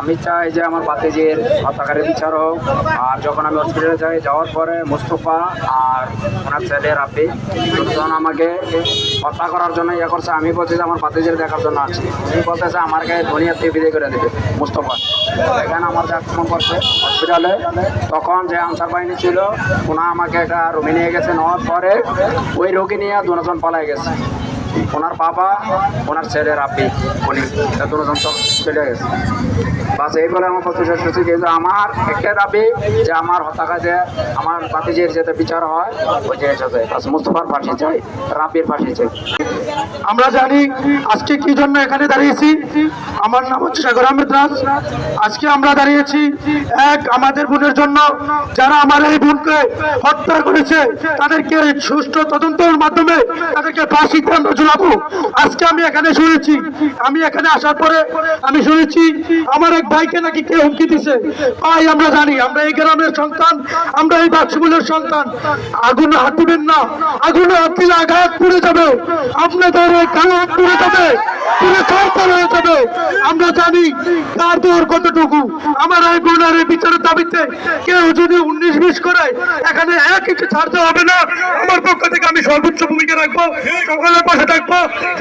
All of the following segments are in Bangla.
আমি চাই যে আমার বাতিজির হত্যাকারী বিচার হোক আর যখন আমি হসপিটালে যাই, যাওয়ার পরে মুস্তফা আর ওনার ছেলে রাপি দুজন আমাকে হত্যা করার জন্য ইয়ে করছে। আমি বলছি যে আমার বাতিজির দেখার জন্য আছি উনি বলতেছে, আমার গায়ে দুনিয়া থেকে বিদায় করে দেবে, মুস্তফা। এখানে আমার যে আক্রমণ করছে হসপিটালে তখন যে আনসার বাহিনী ছিল, ওনা আমাকে একটা রুমে নিয়ে গেছে, নেওয়ার পরে ওই রোগী নিয়ে দুজন পালাই গেছে। ওনার বাবা, ওনার ছেলে রাপি উনি। দুজন সব চলে গেছে। বাস এই বলে আমার প্রতি শেষ হচ্ছে কিন্তু আমার একটা দাবি যে আমার হত্যাকাজে আমার বাতিজের যাতে বিচার হয়, ওই যে সাথে বাস মুস্তফার ফাঁসি চাই রাপির ফাঁসি চাই। আমরা জানি আজকে কি জন্য এখানে দাঁড়িয়েছি। আমার নাম হচ্ছে সাগর আহমেদ রাজ। আজকে আমরা দাঁড়িয়েছি এক আমাদের বোনের জন্য। যারা আমার এই বোনকে হত্যা করেছে, তাদেরকে সুষ্ঠু তদন্তের মাধ্যমে তাদেরকে ফাঁসিতে আমরা ঝুলাবো আজকে আমি এখানে শুনেছি। আমি এখানে আসার পরে আমি শুনেছি, আমার এক ভাইকে নাকি কে হুমকি দিছে। তাই আমরা জানি, আমরা এই গ্রামের সন্তান, আমরা এই বাক্সগুলোর সন্তান। আগুন হাত না, আগুন হাত আঘাত পুড়ে যাবে। আপনাদের এই কালাত পুড়ে যাবে পুরো সরকার হয়ে যাবে। আমরা জানি তার দৌড় কতটুকু। আমার এই বোনের এই বিচারের দাবিতে কেউ যদি উনিশ বিশ করে, এখানে এক ইঞ্চি ছাড়তে হবে না। আমার পক্ষ থেকে আমি সর্বোচ্চ ভূমিকা রাখব। সকলের পাশে থাকব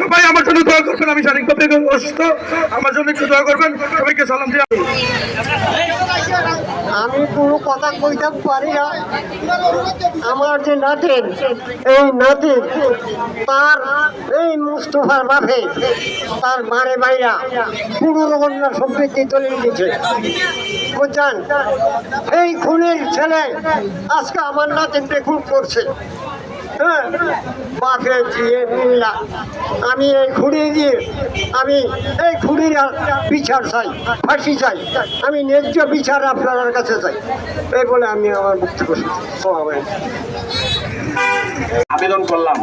সবাই আমার জন্য দোয়া করবেন, আমি শারীরিকভাবে অসুস্থ। আমার জন্য একটু দোয়া করবেন। সবাইকে সালাম দিয়ে আমি কোনো কথা কইতে পারি না। আমার যে নাতিন এই নাতিন তার এই মুস্তফার বাপে, তার মারে বাইরা পুরো রকম সম্পত্তি তুলে দিয়েছে বুঝছেন? এই খুনের ছেলে আজকে আমার নাতিনকে খুন করছে। হ্যাঁ বাপে দিয়ে মিল্লা আমি এই খুঁড়ি দিয়ে, আমি এই খুঁড়ির বিচার চাই, ফাঁসি চাই। আমি ন্যায্য বিচার আপনার কাছে চাই। এই বলে আমি আমার বক্তব্য আবেদন করলাম।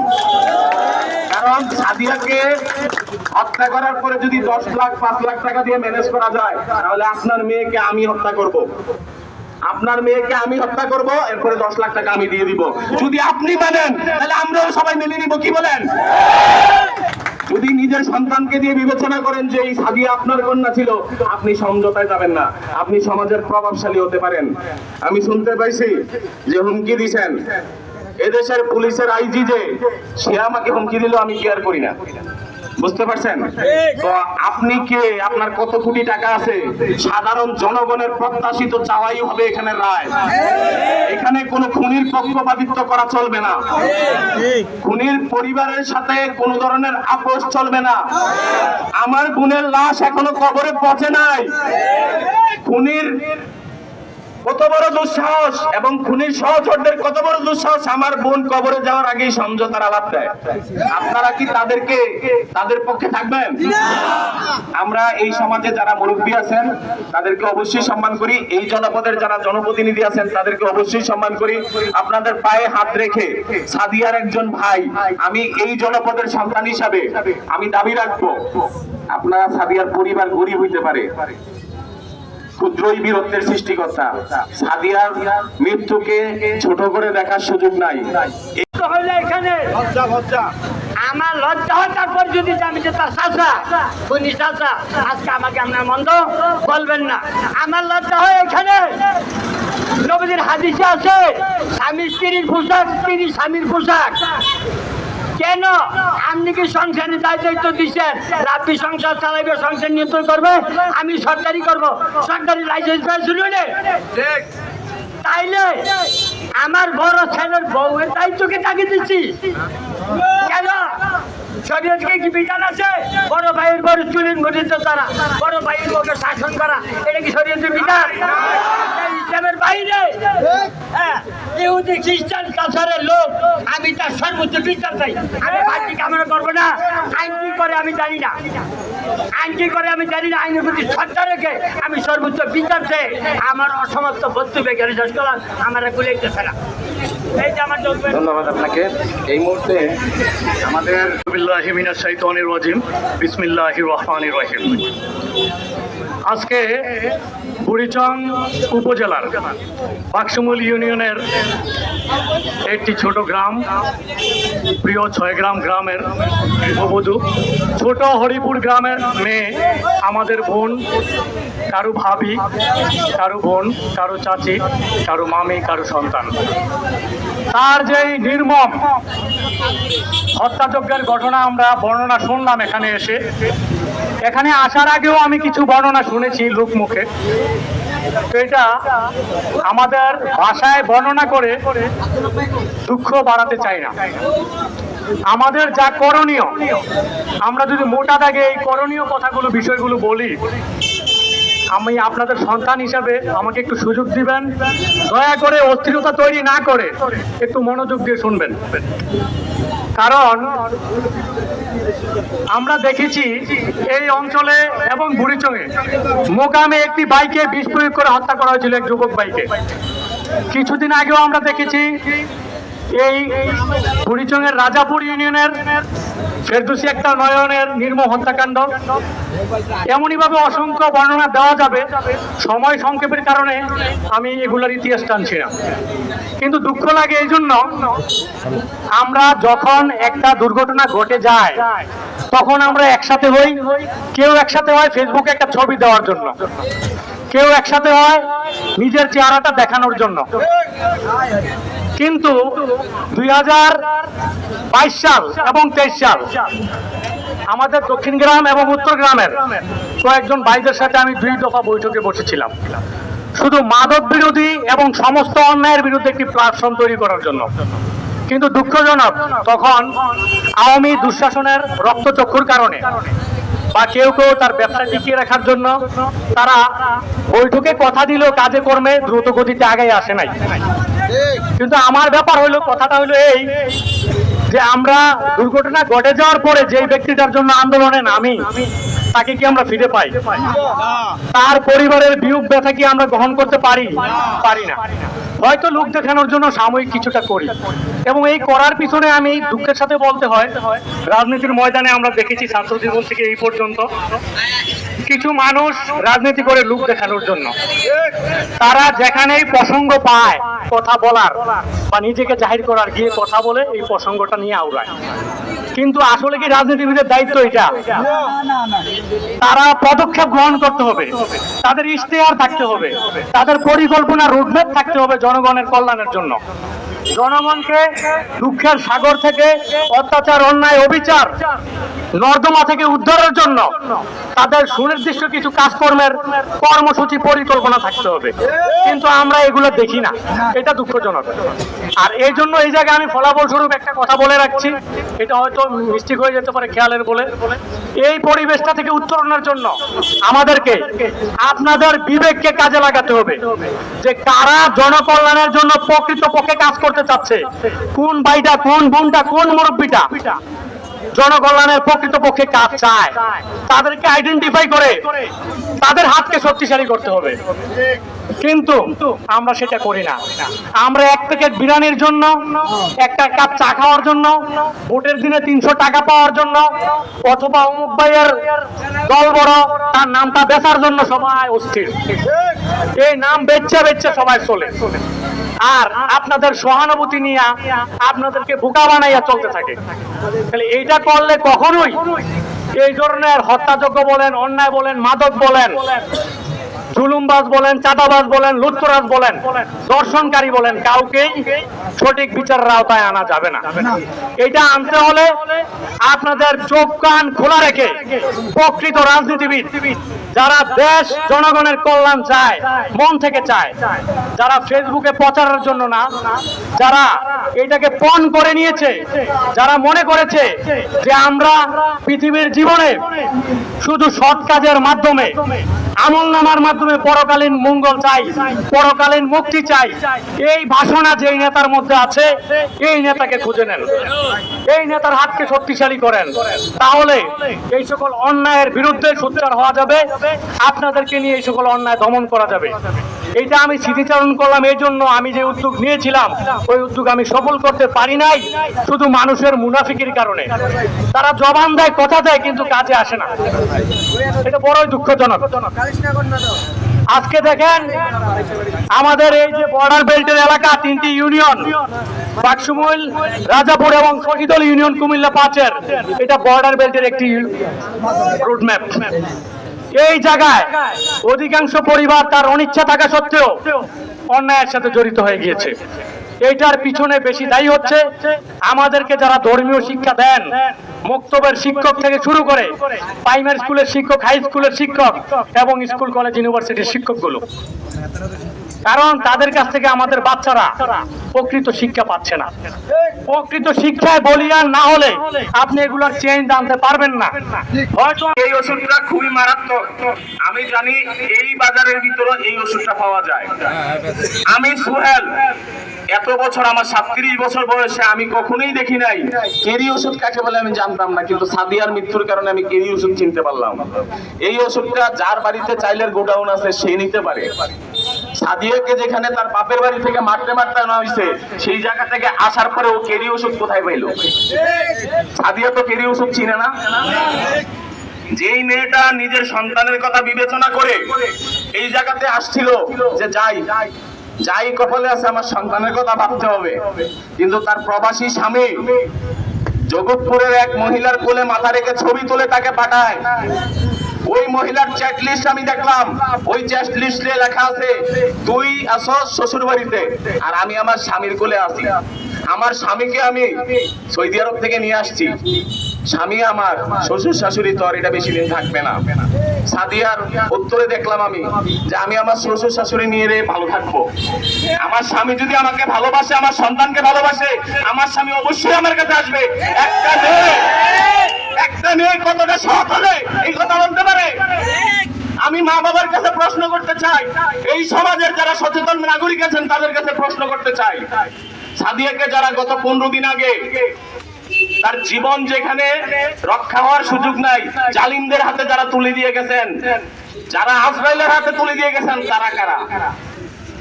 কারণ সাদিয়াকে হত্যা করার পরে যদি দশ লাখ, পাঁচ লাখ টাকা দিয়ে ম্যানেজ করা যায়, তাহলে আপনার মেয়েকে আমি হত্যা করব। আপনার মেয়েকে আমি হত্যা করব, এরপরে দশ লাখ টাকা আমি দিয়ে দিব। যদি আপনি মানেন, তাহলে আমরাও সবাই মেনে নিব, কি বলেন? যদি নিজের সন্তানকে দিয়ে বিবেচনা করেন যে এই সাদিয়া আপনার কন্যা ছিল, আপনি সমঝোতায় যাবেন না। আপনি সমাজের প্রভাবশালী হতে পারেন। আমি শুনতে পাইছি যে হুমকি দিছেন। এদেশের পুলিশের আইজি যে, সে আমাকে হুমকি দিল আমি কেয়ার করি না। বুঝতে পারছেন? তো আপনি কে? আপনার কত কোটি টাকা আছে? সাধারণ জনগণের প্রত্যাশিত চাওয়াই হবে এখানে রায়। এখানে কোনো খুনির পক্ষপাতিত্ব করা চলবে না। খুনির পরিবারের সাথে কোনো ধরনের আপোষ চলবে না। আমার বোনের লাশ এখনও কবরে পচে নাই। খুনির কত বড় দুঃসাহস এবং খুনির সহচরদের কত বড় দুঃসাহস আমার বোন কবরে যাওয়ার আগেই সমঝোতার আলাপ দেয়। আপনারা কি তাদেরকে তাদের পক্ষে থাকবেন? আমরা এই সমাজে যারা মুরব্বী আছেন, তাদেরকে অবশ্যই সম্মান করি। এই জনপদের যারা জনপ্রতিনিধি আছেন, তাদেরকে অবশ্যই সম্মান করি। আপনাদের পায়ে হাত রেখে সাদিয়ার একজন ভাই, আমি এই জনপদের সন্তান হিসাবে আমি দাবি রাখব। আপনারা সাদিয়ার পরিবার গরিব হইতে পারে। ক্ষুদ্রই বীরত্বের সৃষ্টিকর্তা। সাদিয়ার মৃত্যুকে ছোট করে দেখার সুযোগ নাই। এখানে। আমার লজ্জা হয় তারপর যদি আমি যে তার চাষা খুনি চাষা আজকে আমাকে আপনার মন্দ বলবেন না। আমার লজ্জা হয় এখানে। নবীদের হাদিসে আছে স্বামী স্ত্রীর পোশাক স্ত্রী স্বামীর পোশাক। কেন আপনি কি সংসারে যাই দায়িত্ব দিচ্ছেন? রাত্রি সংসার চালাইবে সংসার নিয়ন্ত্রণ করবে? আমি সরকারি করব। সরকারি লাইসেন্স পেয়েছিল তাইলে আমার বড় ছেলের বউয়ের দায়িত্বকে তাকে দিচ্ছি? কেন? শরীয়তকে কি বিধান আছে? বড় ভাইয়ের বড় চুলিন ঘটিত তারা, বড় ভাইয়ের বউকে শাসন করা, এটা কি শরীয়তের বিধান? ইসলামের বাইরে। হ্যাঁ ইহুদি, খ্রিস্টান, কাছারের লোক, আমি তার সর্বোচ্চ বিচার চাই। আমি বাড়ি কামনা করব না? আইন কি করে আমি জানি না। আইন কি করে আমি জানি না? আইনের প্রতি শ্রদ্ধা রেখে আমি সর্বোচ্চ বিচার চাই। আমার অসমাপ্ত বক্তব্য শেষ করলাম আমার গুলাইতেছে না। ধন্যবাদ আপনাকে। এই মুহূর্তে আমাদের বিল্লাহি মিনাশ শাইতানির রাজিম। বিসমিল্লাহির রহমানির রহিম। আজকে বুড়িচং উপজেলার বাক্সমুল ইউনিয়নের একটি ছোট গ্রাম, প্রিয় ছয় গ্রাম গ্রামের গৃহবধূ ছোট হরিপুর গ্রামের মেয়ে, আমাদের বোন, কারও ভাবি, কারও বোন, কারও চাচি, কারও মামি, কারও সন্তান। তার যেই নির্মম হত্যাযজ্ঞের ঘটনা আমরা বর্ণনা শুনলাম এখানে এসে। এখানে আসার আগেও আমি কিছু বর্ণনা শুনেছি লোকমুখে। এটা আমাদের ভাষায় বর্ণনা করে দুঃখ বাড়াতে চাই না। আমাদের যা করণীয়, আমরা যদি মোটা দাগে এই করণীয় কথাগুলো, বিষয়গুলো বলি, আমি আপনাদের সন্তান হিসাবে আমাকে একটু সুযোগ দিবেন। দয়া করে অস্থিরতা তৈরি না করে একটু মনোযোগ দিয়ে শুনবেন। কারণ আমরা দেখেছি এই অঞ্চলে এবং বুড়িচঙে মোকামে একটি বাইকে বিষ প্রয়োগ করে হত্যা করা হয়েছিল এক যুবক বাইকে। কিছুদিন আগেও আমরা দেখেছি এই বুড়িচঙের রাজাপুর ইউনিয়নের ফেরদুসি একটা নয়নের নির্মম হত্যাকাণ্ড। এমনইভাবে অসংখ্য বর্ণনা দেওয়া যাবে, সময় সংক্ষেপের কারণে আমি এগুলোর ইতিহাস টানছি না। কিন্তু দুঃখ লাগে এই জন্য আমরা যখন একটা দুর্ঘটনা ঘটে যায়, তখন আমরা একসাথে হই, কেউ একসাথে হয় ফেসবুকে একটা ছবি দেওয়ার জন্য। কেউ একসাথে হয় নিজের চেহারাটা দেখানোর জন্য। কিন্তু দুই হাজার বাইশ সাল এবং তেইশ সাল আমাদের দক্ষিণ গ্রাম এবং উত্তর গ্রামের কয়েকজন ভাইদের সাথে আমি দুই দফা বৈঠকে বসেছিলাম। শুধু মাদক বিরোধী এবং সমস্ত অন্যায়ের বিরুদ্ধে একটি প্ল্যাটফর্ম তৈরি করার জন্য। কিন্তু দুঃখজনক, তখন আওয়ামী দুঃশাসনের রক্তচক্ষুর কারণে বা কেউ কেউ তার ব্যবসা টিকিয়ে রাখার জন্য তারা বৈঠকে কথা দিল কাজে কর্মে দ্রুত গতিতে আগে আসে নাই। কিন্তু আমার ব্যাপার হলো, কথাটা হলো এই যে আমরা দুর্ঘটনা ঘটে যাওয়ার পরে যেই ব্যক্তিটার জন্য আন্দোলনে নামি, তাকে কি আমরা ফিরে পাই? তার পরিবারের বিয়োগ ব্যথা কি আমরা গ্রহণ করতে পারি? পারি না। হয়তো লোক দেখানোর জন্য সাময়িক কিছুটা করি। এবং এই করার পিছনে আমি এই দুঃখের সাথে বলতে হয়, রাজনীতির ময়দানে আমরা দেখেছি ছাত্র জীবন থেকে এই পর্যন্ত, কিছু মানুষ রাজনীতি করে লোক দেখানোর জন্য। তারা যেখানেই প্রসঙ্গ পায়, কথা বলার বা নিজেকে জাহির করার গিয়ে কথা বলে, এই প্রসঙ্গটা নিয়ে আওড়ায়। কিন্তু আসলে কি রাজনীতিবিদের দায়িত্ব এটা? তারা পদক্ষেপ গ্রহণ করতে হবে। তাদের ইশতেহার থাকতে হবে। তাদের পরিকল্পনা, রোডম্যাপ থাকতে হবে জনগণের কল্যাণের জন্য। জনগণকে দুঃখের সাগর থেকে অত্যাচার, অন্যায়, অবিচার, নর্দমা থেকে উদ্ধারের জন্য তাদের সুনির্দিষ্ট কিছু কাজকর্মের কর্মসূচি পরিকল্পনা থাকতে হবে। কিন্তু আমরা এগুলো দেখি না। এটা দুঃখজনক। আর এই জন্য এই জায়গায় আমি ফলাফল স্বরূপ একটা কথা বলে রাখছি। এটা হয়তো মিস্টেক হয়ে যেতে পারে খেয়ালের বলে এই পরিবেশটা থেকে উত্তরণের জন্য আমাদেরকে, আপনাদের বিবেককে কাজে লাগাতে হবে যে কারা জনকল্যাণের জন্য প্রকৃত পক্ষে কাজ করতে চাচ্ছে? কোন ভাইটা, কোন বোনটা, কোন মুরব্বীটা? জনকল্যাণের প্রকৃত পক্ষে কাজ চায়। তাদেরকে আইডেন্টিফাই করে। তাদের হাতকে শক্তিশালী করতে হবে। কিন্তু আমরা সেটা করি না। আমরা এক প্যাকেট বিরিয়ানির জন্য, একটা কাপ চা খাওয়ার জন্য, ভোটের দিনে তিনশো টাকা পাওয়ার জন্য, অথবা অমুক ভাইয়ের দল বড়, তার নামটা বেচার জন্য সবাই অস্থির। এই নাম বেচে বেচে সবাই চলে। আর আপনাদের সহানুভূতি নিয়ে আপনাদেরকে বোকা বানাইয়া চলতে থাকে। তাহলে এইটা করলে কখনোই এই ধরনের হত্যাযোগ্য বলেন, অন্যায় বলেন, মাদক বলেন জুলুমবাজ বলেন, চাঁদাবাজ বলেন লুত্তরাজ বলেন দর্শনকারী বলেন, কাউকেই সঠিক বিচারের আওতায় আনা যাবে না। এটা আনতে হলে আপনাদের চোখ কান খোলা রেখে প্রকৃত রাজনীতিবিদ যারা দেশ, জনগণের কল্যাণ চায়, মন থেকে চায়, যারা ফেসবুকে প্রচারের জন্য না, যারা এটাকে পণ করে নিয়েছে, যারা মনে করেছে যে আমরা পৃথিবীর জীবনে শুধু সৎ কাজের মাধ্যমে আমল নামার মাধ্যমে পরকালীন মঙ্গল চাই, পরকালীন মুক্তি চাই। এই ভাষণা যেই নেতার মধ্যে আছে, এই নেতাকে খুঁজে নেন। এই নেতার হাতকে শক্তিশালী করেন। তাহলে এই সকল অন্যায়ের বিরুদ্ধে সোচ্চার হওয়া যাবে। আপনাদেরকে নিয়ে এই সকল অন্যায় দমন করা যাবে। এইটা আমি স্মৃতিচারণ করলাম এই জন্য আমি যে উদ্যোগ নিয়েছিলাম, ওই উদ্যোগ আমি সফল করতে পারি নাই, শুধু মানুষের মুনাফিকির কারণে। তারা জবান দেয়, কথা দেয়, কিন্তু কাজে আসে না। এটা বড়ই দুঃখজনক। আজকে দেখেন, আমাদের এই যে বর্ডার বেল্টের এলাকা, তিনটি ইউনিয়ন বাক্সমুল, রাজাপুর এবং শহীদল ইউনিয়ন কুমিল্লা পাঁচের, এটা বর্ডার বেল্টের একটি রুটম্যাপ এই জায়গায় অধিকাংশ পরিবার তার অনিচ্ছা থাকা সত্ত্বেও অন্যায়ের সাথে জড়িত হয়ে গিয়েছে। এইটার পিছনে বেশি দায়ী হচ্ছে। আমাদেরকে যারা ধর্মীয় শিক্ষা দেন, মুক্তবের শিক্ষক থেকে শুরু করে প্রাইমারি স্কুলের শিক্ষক হাই স্কুলের শিক্ষক এবং স্কুল কলেজ ইউনিভার্সিটির শিক্ষকগুলো। কারণ তাদের কাছ থেকে আমাদের বাচ্চারা প্রকৃত শিক্ষা পাচ্ছে না। প্রকৃত শিক্ষায় বলিয়ান না হলে আপনি এগুলোর চেঞ্জ আনতে পারবেন না। হয়তো এই ওষুধটা খুবই মারাত্মক। আমি জানি এই বাজারের ভিতরে এই ওষুধটা পাওয়া যায়। আমি সুহেল, এত বছর আমার সাতত্রিশ বছর বয়সে আমি কখনোই দেখি নাই। কেরি ওষুধ কাকে বলে আমি জানতাম না, কিন্তু সাদিয়ার মৃত্যুর কারণে আমি কেরি ওষুধ চিনতে পারলাম। এই ওষুধটা যার বাড়িতে চাইলের গোডাউন আছে, সে নিতে পারে। সাদিয়াকে যেখানে তার বাপের বাড়ি থেকে মারতে মারতে আনা হয়েছে, সেই জায়গা থেকে আসার পরে ও কেরি ওষুধ কোথায় পাইলো? সাদিয়া তো কেরি ওষুধ চিনে না। যেই মেয়েটা নিজের সন্তানের কথা বিবেচনা করে এই জায়গাতে আসছিল যে যাই যাই কপালে আছে আমার সন্তানের কথা ভাবতে হবে। কিন্তু তার প্রবাসী স্বামী জগৎপুরের এক মহিলার কোলে মাথা রেখে ছবি তুলে তাকে পাঠায়। ওই মহিলার চ্যাট লিস্ট আমি দেখলাম। ওই চ্যাট লিস্টে লেখা আছে, তুই আসো শ্বশুর বাড়িতে আর আমি আমার স্বামীর কোলে আছি। আমার স্বামীকে আমি সৌদি আরব থেকে নিয়ে আসছি। স্বামী আমার শ্বশুর শাশুড়ি তো আর এটা বেশি দিন থাকবে না। সাদিয়ার উত্তরে দেখলাম আমি যে আমি আমার শ্বশুর শাশুড়ি নিয়ে রে ভালো থাকব। আমার স্বামী যদি আমাকে ভালোবাসে, আমার সন্তানকে ভালোবাসে, আমার স্বামী অবশ্যই আমার কাছে আসবে। একটা একটা মেয়ে কতটা সৎ হলে এই কথা বলতে পারে? আমি মা বাবার কাছে প্রশ্ন করতে চাই, এই সমাজের যারা সচেতন নাগরিক আছেন, তাদের কাছে প্রশ্ন করতে চাই। সাদিয়াকে যারা গত পনেরো দিন আগে তার জীবন যেখানে রক্ষা হওয়ার সুযোগ নাই, জালিমদের হাতে যারা তুলে দিয়ে গেছেন, যারা আজরাইলের হাতে তুলে দিয়ে গেছেন, তারা কারা?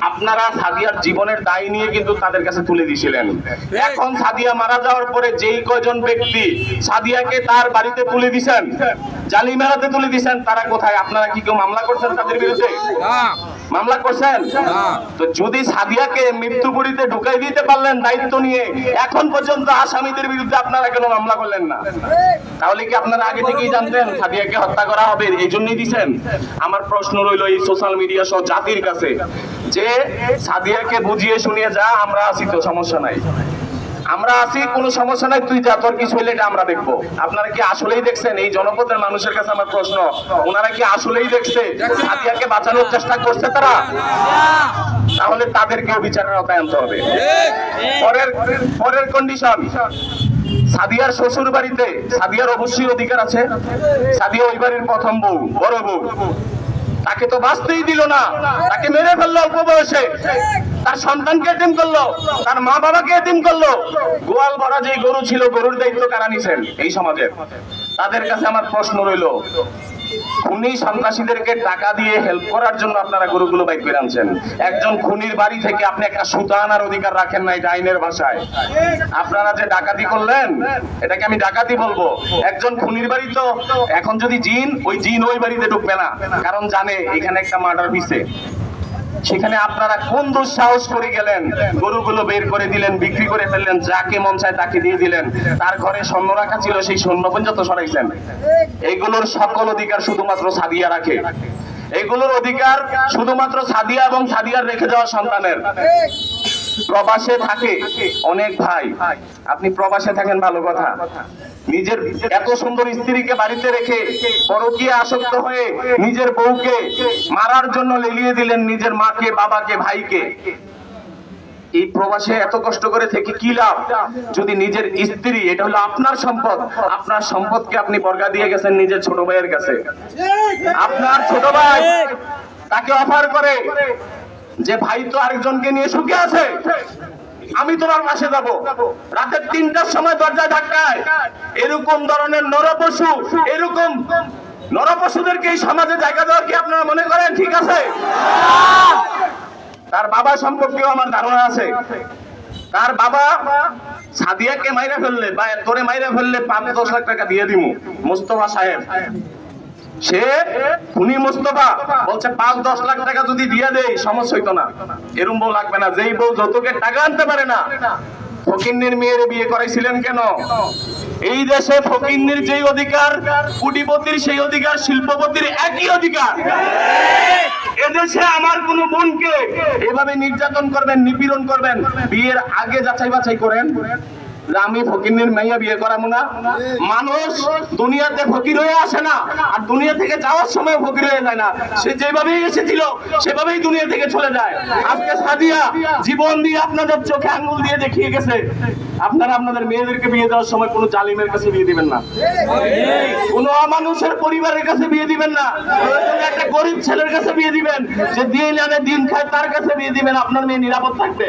আপনারা সাদিয়ার জীবনের দায় নিয়ে কিন্তু তাদের কাছে তুলে দিয়েছিলেন। এখন সাদিয়া মারা যাওয়ার পরে যেই কয়জন ব্যক্তি সাদিয়াকে তার বাড়িতে তুলে দিছেন জালিমের হাতে তুলে দিছেন তারা কোথায়? আপনারা কি কেউ মামলা করছেন তাদের বিরুদ্ধে? মামলা করছেন? তো যদি সাদিয়াকে মৃত্যুপুরীতে ঢুকাই দিতে পারলেন দায়িত্ব নিয়ে এখন পর্যন্ত আসামিদের বিরুদ্ধে আপনারা কেন মামলা করলেন না? তাহলে কি আপনারা আগে থেকেই জানতেন সাদিয়াকে হত্যা করা হবে? এই জন্যই দিছেন। আমার প্রশ্ন রইল এই সোশ্যাল মিডিয়া সহ জাতির কাছে যে সাদিয়াকে বুঝিয়ে শুনিয়ে যা আমরা আছি তো সমস্যা নাই। আমরা আছি, কোনো সমস্যা নাই, তুই যা তোর কিছু হইলে এটা আমরা দেখব। আপনারা কি আসলেই দেখছেন? এই জনপদের মানুষের কাছে আমার প্রশ্ন। ওনারা কি আসলেই দেখছে? সাদিয়াকে বাঁচানোর চেষ্টা করছে তারা? তাহলে তাদেরকেও বিচারের আওতায় আনতে হবে। পরের পরের কন্ডিশন সাদিয়ার শ্বশুর বাড়িতে সাদিয়ার অবশ্যই অধিকার আছে। সাদিয়া ওই বাড়ির প্রথম বউ, বড় বউ। তাকে তো বাঁচতেই দিল না। তাকে মেরে ফেলল অল্প বয়সে। তার সন্তানকে এতিম করল, তার মা বাবাকে এতিম করল। গোয়াল ভরা যে গরু ছিল, গরুর দায়িত্ব কারা নিছেন এই সমাজের? তাদের কাছে আমার প্রশ্ন রইল খুনি সন্ত্রাসীদেরকে টাকা দিয়ে হেল্প করার জন্য আপনারা গরুগুলো বাইক করে আনছেন। একজন খুনির বাড়ি থেকে আপনি একটা সুতা আনার অধিকার রাখেন না, এটা আইনের ভাষায়। আপনারা যে ডাকাতি করলেন, এটাকে আমি ডাকাতি বলব। একজন খুনির বাড়ি তো এখন যদি জিন, ওই জিন ওই বাড়িতে ঢুকবে না, কারণ জানে এখানে একটা মার্ডার পিছে সেখানে আপনারা কোন দুঃসাহস করে গেলেন? গরুগুলো বের করে দিলেন, বিক্রি করে ফেললেন, যাকে মন চায় তাকে দিয়ে দিলেন। তার ঘরে সৈন্য রাখা ছিল, সেই সৈন্য পর্যন্ত সরাইছেন। এইগুলোর সকল অধিকার শুধুমাত্র সাদিয়া রাখে। এগুলোর অধিকার শুধুমাত্র সাদিয়া এবং সাদিয়ার রেখে যাওয়া সন্তানের। প্রবাসে থাকে অনেক ভাই। আপনি প্রবাসে থাকেন, ভালো কথা। নিজের এত সুন্দর স্ত্রীকে বাড়িতে রেখে পরকীয়া আসক্ত হয়ে নিজের বউকে মারার জন্য লেলিয়ে দিলেন নিজের মাকে, বাবাকে, ভাইকে। এই প্রবাসে এত কষ্ট করে থেকে কি লাভ? যদি নিজের স্ত্রী, এটা হলো আপনার সম্পদ। আপনার সম্পদকে আপনি বর্গা দিয়ে গেছেন নিজের ছোট ভাইয়ের কাছে। আপনার ছোট ভাই তাকে অফার করে যে ভাই তো আরেকজনকে নিয়ে সুখে আছে, আমি তোমার পাশে যাব। রাতের তিনটার সময় দরজায় ধাক্কায়। এরকম ধরনের নরপশু, এরকম নরপশুদেরকে এই সমাজে জায়গা দেওয়া কি আপনারা মনে করেন ঠিক আছে? তার বাবা সম্পর্কেও আমার ধারণা আছে। তার বাবা সাদিয়াকে মাইরা ফেললে বা তোরে মাইরা ফেললে পাঁচ দশ লাখ টাকা দিয়ে দিব মোস্তফা সাহেব। সে খুনি মোস্তফা বলছে, পাঁচ, দশ লাখ টাকা যদি দিয়ে দেই, সমস্যা হইতো না। এরম বউ লাগবে না। যেই বউ যৌতুকের টাকা আনতে পারে না, ফকিন্নির মেয়ের বিয়ে করাইছিলেন কেন? এই দেশে ফকিন্নির যেই অধিকার, কুটিপতির সেই অধিকার, শিল্পপতির একই অধিকার। এদেশে আমার কোন বোনকে এভাবে নির্যাতন করবেন, নিপীড়ন করবেন, বিয়ের আগে যাচাই বাছাই করেন বিয়ে করাবো না। মানুষ দুনিয়াতে ফকির হয়ে আসে না। আর দুনিয়া থেকে যাওয়ার সময় ফকির হয়ে যায় না। সে যেভাবেই এসেছিল, সেভাবেই দুনিয়া থেকে চলে যায়। আজকে সাদিয়া জীবন দিয়ে আপনাদের চোখে আঙ্গুল দিয়ে দেখিয়ে গেছে। আপনারা আপনাদের মেয়েদেরকে বিয়ে দেওয়ার সময় কোনো জালিমের কাছে বিয়ে দিবেন না। কোন অমানুষের পরিবারের কাছে বিয়ে দিবেন না। একটা গরিব ছেলের কাছে বিয়ে দিবেন। যে দিন আনে দিন খায়, তার কাছে বিয়ে দিবেন। আপনার মেয়ে নিরাপদ থাকবে।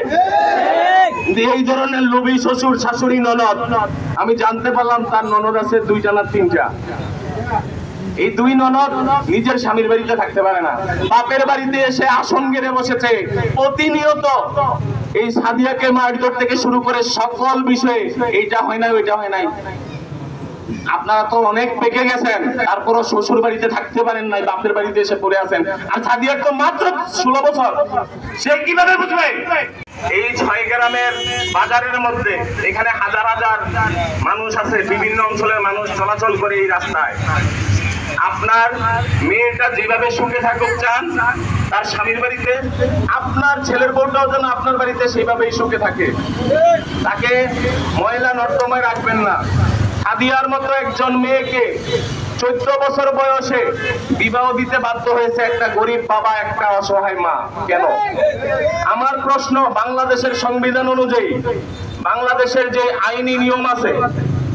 এই ধরনের লোভী শ্বশুর, শাশুড়ি, ননদ, আমি জানতে পারলাম তার ননদ আছে দুইটা না তিনটা। এই দুই ননদ নিজের স্বামীর বাড়িতে থাকতে পারে না। বাপের বাড়িতে এসে আসন গেড়ে বসেছে। প্রতিনিয়ত এই সাদিয়াকে মারধর থেকে শুরু করে সকল বিষয়ে এইটা হয় না ওইটা হয় নাই। আপনারা তো অনেক পেকে গেছেন, তারপরও শ্বশুর বাড়িতে থাকতে পারেন নাই, বাপের বাড়িতে এসে পড়ে আছেন। আর সাদিয়ার তো মাত্র ষোলো বছর। সে কীভাবে বুঝবে? এই ছয় গ্রামের বাজারের মধ্যে এখানে হাজার হাজার মানুষ আছে, বিভিন্ন অঞ্চলের মানুষ চলাচল করে এই রাস্তায়। আপনার মেয়েটা যেভাবে সুখে থাকুক চান, তার স্বামীর বাড়িতে, আপনার ছেলের বউটাও যেন আপনার বাড়িতে সেইভাবেই সুখে থাকে। তাকে ময়লা নর্দমায় রাখবেন না। সাদিয়ার মতো একজন মেয়েকে চোদ্দ বছর বয়সে বিবাহ দিতে বাধ্য হয়েছে একটা গরিব বাবা, একটা অসহায় মা। কেন? আমার প্রশ্ন, বাংলাদেশের সংবিধান অনুযায়ী বাংলাদেশের যে আইনি নিয়ম আছে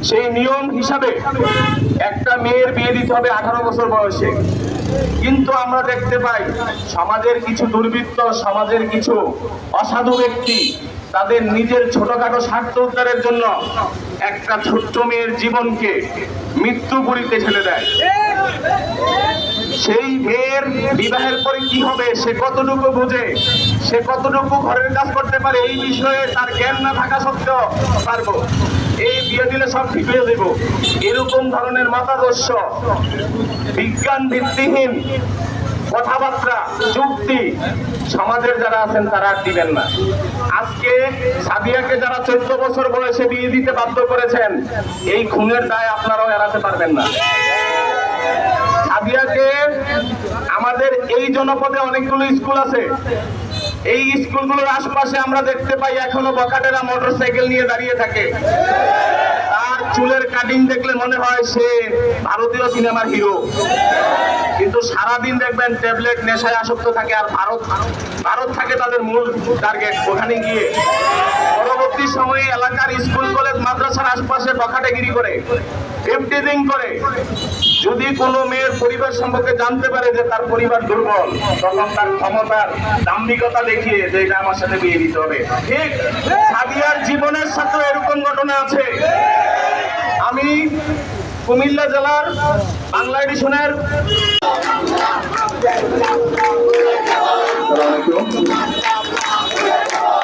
সেই নিয়ম হিসাবে একটা মেয়ের বিয়ে দিতে হবে আঠারো বছর বয়সে। কিন্তু আমরা দেখতে পাই, সমাজের কিছু দুর্বৃত্ত, সমাজের কিছু অসাধু ব্যক্তি, তাদের নিজের ছোটখাটো স্বার্থ উদ্ধারের জন্য একটা ছোট্ট মেয়ের জীবনকে মৃত্যু পুরীতে ছেলে দেয়। সেই মেয়ের বিবাহের পরে কি হবে, সে কতটুকু বুঝে, সে কতটুকু ঘরের কাজ করতে পারে, এই বিষয়ে তার জ্ঞান না থাকা সত্ত্বেও পারব। এই বিয়ে দিলে সব ঠিক হয়ে দেব এরকম ধরনের মতাদর্শ বিজ্ঞান ভিত্তিহীন কথাবার্তা, যুক্তি, সমাজের যারা আছেন তারা আর দিবেন না। আজকে সাদিয়াকে যারা চোদ্দ বছর বয়সে বিয়ে দিতে বাধ্য করেছেন, এই খুনের দায় আপনারাও এড়াতে পারবেন না। সাদিয়াকে আমাদের এই জনপদে অনেকগুলো স্কুল আছে। এই স্কুলগুলোর আশপাশে আমরা দেখতে পাই এখনও বকাটেরা মোটর সাইকেল নিয়ে দাঁড়িয়ে থাকে। তার চুলের কাটিং দেখলে মনে হয় সে ভারতীয় সিনেমার হিরো কিন্তু সারাদিন দেখবেন ট্যাবলেট নেশায় আসক্ত থাকে আর ভারত ভারত থাকে তাদের মূল টার্গেট ওখানে গিয়ে। পরবর্তী সময়ে এলাকার স্কুল, কলেজ, মাদ্রাসার আশপাশে বখাটেগিরি করে এফটিজিং করে। যদি কোনো মেয়ের পরিবার সম্পর্কে জানতে পারে যে তার পরিবার দুর্বল, তখন তার ক্ষমতার দাম্ভিকতা দেখিয়ে যে এটা আমার সাথে বিয়ে দিতে হবে। ঠিক সাদিয়ার জীবনের সাথে এরকম ঘটনা আছে। আমি কুমিল্লা জেলার বাংলা এডিশনের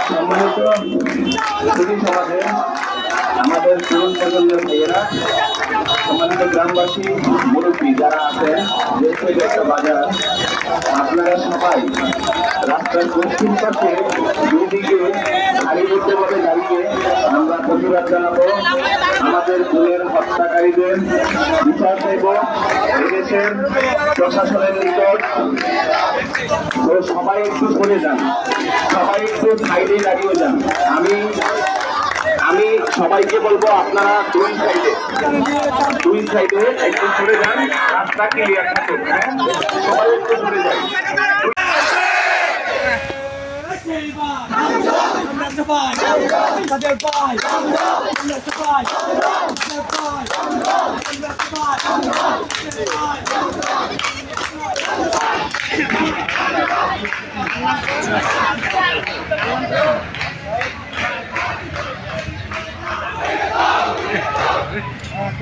সম্মানিত, সুধী সমাজে আমাদের তরুণ প্রজন্মের মেয়েরা সম্মানিত গ্রামবাসী, মুরব্বী যারা আছেন যেহেতু এটা একটা বাজার, আপনারা সবাই রাস্তার দক্ষিণ পাশে দুদিকে সারিবদ্ধভাবে দাঁড়িয়ে আমরা প্রতিবাদ জানাব। আমাদের বোনের হত্যাকারীদের বিচার দেব এদেশের প্রশাসনের নিকট তো সবাই একটু সরে যান, সবাই একটু সাইডে দাঁড়িয়ে যান। আমি আমি সবাইকে বলব, আপনারা দুই সাইডে দুই সাইডে একটু সরে যান, রাস্তা ক্লিয়ার হ্যাঁ? সবাই একটু সরে যান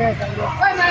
Ay.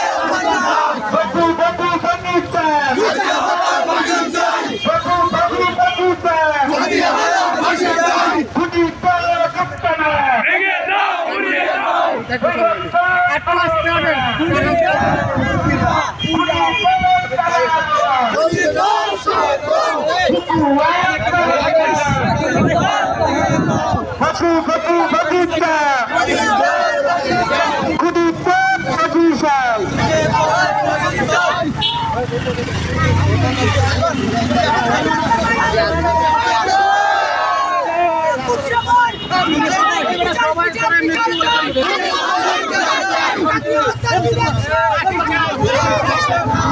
Baku, baku, baku, baku, Come on!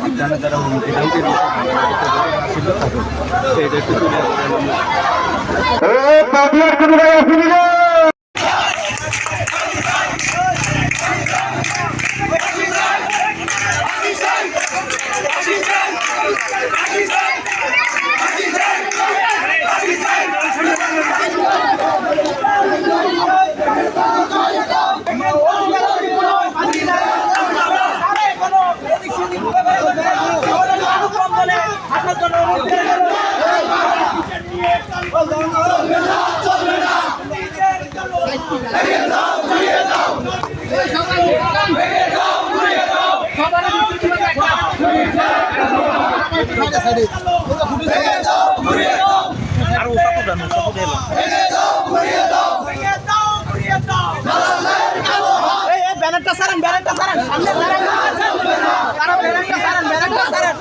জানা যারা এখানকার ছিল তো এটা একটু সারেন ব্যানারটা সারেন সামনে ব্যানারটা সারেন ব্যানারটা সারেন ব্যানারটা সারেন।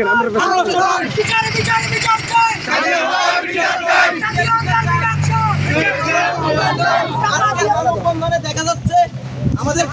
কালামদের কালোহা বিচার বিচার বিচার চাই দেখা যাচ্ছে আমাদের